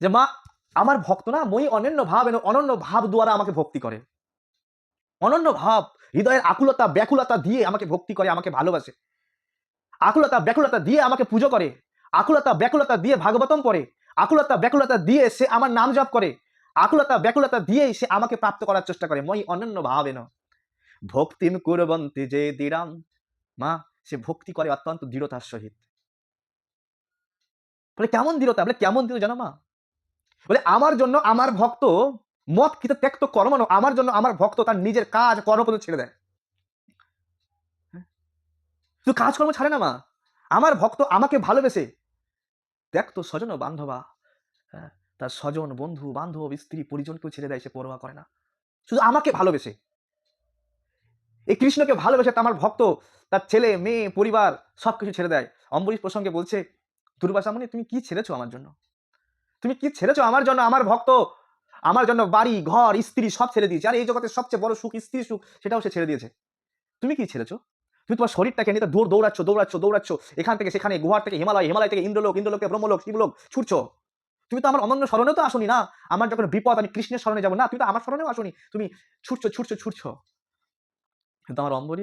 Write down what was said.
যে, মা, আমার ভক্ত না, মই অনন্য ভাব এন, অনন্য ভাব দ্বারা আমাকে ভক্তি করে। অনন্য ভাব, হৃদয়ের আকুলতা, ব্যাকুলতা দিয়ে আমাকে ভক্তি করে, আমাকে ভালোবাসে। আকুলতা, ব্যাকুলতা দিয়ে আমাকে পুজো করে। আকুলতা, ব্যাকুলতা দিয়ে ভাগবতম পড়ে। আকুলতা, ব্যাকুলতা দিয়ে সে আমার নাম জপ করে। আকুলতা, ব্যাকুলতা দিয়েই সে আমাকে প্রাপ্ত করার চেষ্টা করে। মই অনন্য ভাবেন ভক্তিম কুরবন্তি যে দিরাম। মা, সে ভক্তি করে অত্যন্ত দৃঢ়তার সহিত। বলে, কেমন দৃঢ়তা? বলে, কেমন দৃঢ় জানো মা? বলে আমার জন্য আমার ভক্ত মত কিতে ত্যক্ত কর্ম আমার জন্য আমার ভক্ত তার নিজের কাজ কর্ম পর্যন্ত ছেড়ে দেয়। হ্যাঁ? শুধু কাজকর্ম ছাড়ে না মা। আমার ভক্ত আমাকে ভালোবেসে। তো স্বজন বান্ধবা হ্যাঁ, তার স্বজন বন্ধু বান্ধব স্ত্রী পরিজনকেও ছেড়ে দেয় সে পরোয়া করে না। শুধু আমাকে ভালোবেসে। এই কৃষ্ণকে ভালোবেসে আমার ভক্ত তার ছেলে মেয়ে পরিবার সবকিছু ছেড়ে দেয়। অম্বরীশ প্রসঙ্গে বলছে দুর্বাসামণি তুমি কি ছেড়েছো আমার জন্য? তুমি কি ছেড়েছো আমার জন্য? আমার ভক্ত, আমার জন্য বাড়ি, ঘর, স্ত্রী সব ছেড়ে দিয়েছে। আর এই জগতের সবচেয়ে বড় সুখ, স্ত্রী সুখ, সেটাও সে ছেড়ে দিয়েছে। তুমি কি ছেড়েছো? তুমি তোমার শরীরটাকে নিয়ে দৌড় দৌড়াচ্ছ দৌড়াচ্ছ দৌড়াচ্ছ। এখান থেকে সেখানে, গুহার থেকে হিমালয় হিমালয় থেকে ইন্দ্রলোক, ইন্দ্রলোকে ব্রহ্মলোক, শিবলোক ছুটছো। তুমি তো আমার অনন্য স্মরণেও তো আসনি না? আমার যখন বিপদ, আমি কৃষ্ণের স্মরণে যাব। না, তুমি তো আমার স্মরণেও আসনি। তুমি ছুটছো ছুটছো ছুটছো। কিন্তু আমার অম্বরী